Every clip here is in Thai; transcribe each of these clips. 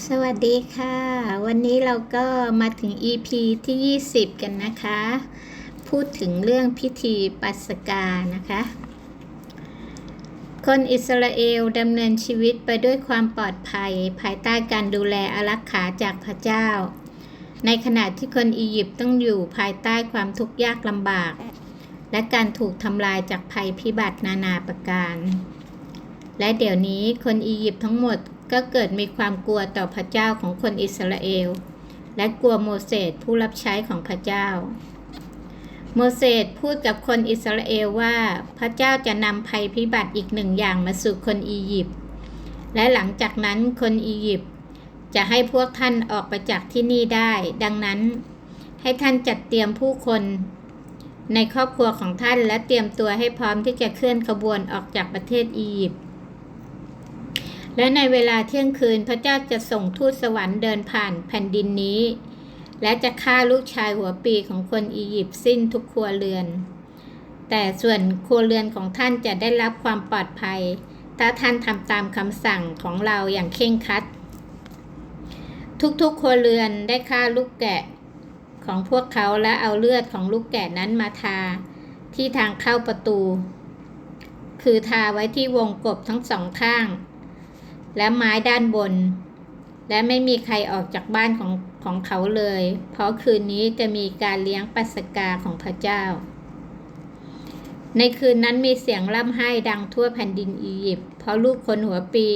สวัสดีค่ะ วันนี้เราก็มาถึง EP ที่ 20 กันนะคะ พูดถึงเรื่องพิธีปัสกานะคะ คนอิสราเอลดำเนินชีวิตไปด้วยความปลอดภัย ภายใต้การดูแลอารักขาจากพระเจ้า ในขณะที่คนอียิปต์ต้องอยู่ภายใต้ความทุกข์ยากลำบาก และการถูกทำลายจากภัยพิบัตินานาประการ และเดี๋ยวนี้คนอียิปต์ทั้งหมดก็เกิดมีความกลัวต่อพระเจ้าของคนอิสราเอล และกลัวโมเสสผู้รับใช้ของพระเจ้า โมเสสพูดกับคนอิสราเอลว่าพระเจ้าจะนำภัยพิบัติอีกหนึ่งอย่างมาสู่คนอียิปต์และหลังจากนั้นคนอียิปต์จะให้พวกท่านออกไปจากที่นี่ได้ ดังนั้น ให้ท่านจัดเตรียมผู้คนในครอบครัวของท่านและเตรียมตัวให้พร้อมที่จะเคลื่อนขบวนออกจากประเทศอียิปต์ และในเวลาเที่ยงคืนพระเจ้าจะส่งทูตสวรรค์เดินผ่านแผ่นดินนี้ และจะฆ่าลูกชายหัวปีของคนอียิปต์สิ้นทุกครัวเรือน แต่ส่วนครัวเรือนของท่านจะได้รับความปลอดภัย ถ้าท่านทำตามคำสั่งของเราอย่างเคร่งครัด ทุกๆครัวเรือนได้ฆ่าลูกแกะของพวกเขาและเอาเลือดของลูกแกะนั้นมาทาที่ทางเข้าประตู คือทาไว้ที่วงกบทั้งสองข้าง และไม้ด้านบน และไม่มีใครออกจากบ้านของของเขาเลย เพราะคืนนี้จะมีการเลี้ยงปัสกาของพระเจ้า ในคืนนั้นมีเสียงร่ำไห้ดังทั่วแผ่นดินอียิปต์เพราะลูกคนหัวปี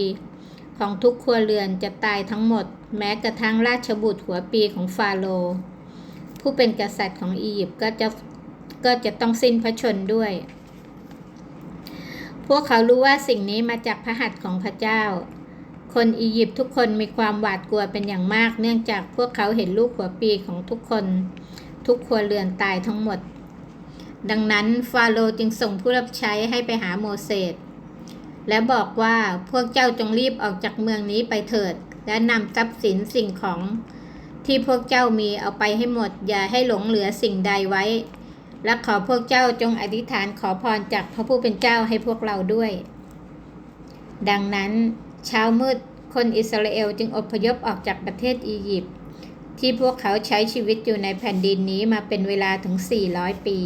ของทุกครัวเรือนจะตายทั้งหมด แม้กระทั่งราชบุตรหัวปีของฟาโรห์ผู้เป็นกษัตริย์ของอียิปต์ก็จะก็จะต้องสิ้นพระชนด้วย พวกเขารู้ว่าสิ่งนี้มาจากพระหัตถ์ของพระเจ้า คนอียิปต์ทุกคนมีความหวาดกลัวเป็นอย่างมาก เนื่องจากพวกเขาเห็นลูกหัวปีของทุกคน ทุกครัวเรือนตายทั้งหมด ดังนั้นฟาโรห์จึงส่งผู้รับใช้ให้ไปหาโมเสสและบอกว่าพวกเจ้าจงรีบออกจากเมืองนี้ไปเถิด และนำทรัพย์สินสิ่งของที่พวกเจ้ามีเอาไปให้หมด อย่าให้หลงเหลือสิ่งใดไว้ และขอพวกเจ้าจงอธิษฐานขอพรจากพระผู้เป็นเจ้าให้พวกเราด้วย ดังนั้น เช้ามืด คนอิสราเอลจึงอพยพออกจากประเทศอียิปต์ที่พวกเขาใช้ชีวิตอยู่ในแผ่นดินนี้มาเป็นเวลาถึง 400 ปี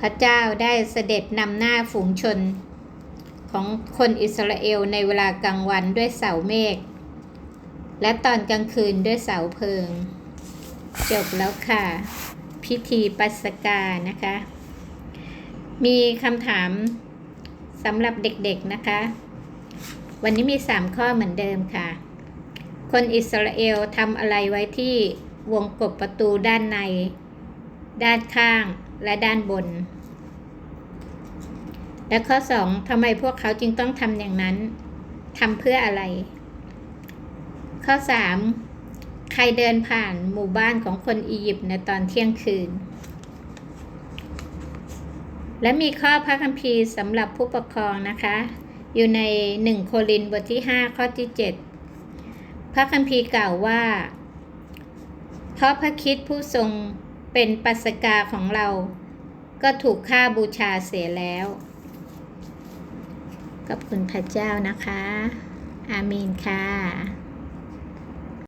พระเจ้าได้เสด็จนำหน้าฝูงชนของคนอิสราเอลในเวลากลางวันด้วยเสาเมฆ และตอนกลางคืนด้วยเสาเพลิง จบแล้วค่ะ พิธีปัสกานะคะ มีคำถามสำหรับเด็กๆนะคะ วันนี้มีสามข้อเหมือนเดิมค่ะ คนอิสราเอลทำอะไรไว้ที่วงกบประตูด้านใน ด้านข้างและด้านบน และข้อสองทำไมพวกเขาจึงต้องทำอย่างนั้นทำเพื่ออะไร ข้อสามใครเดินผ่านหมู่บ้านของคนอียิปต์ในตอนเที่ยงคืน และมีข้อพระคัมภีร์สำหรับผู้ปกครองนะคะ อยู่ในหนึ่งโครินบทที่5ข้อที่7พระคัมภีร์กล่าวว่า เพราะพระคิดผู้ทรงเป็นปัสกาของเรา ก็ถูกฆ่าบูชาเสียแล้วขอบคุณพระเจ้านะคะ อาเมนค่ะ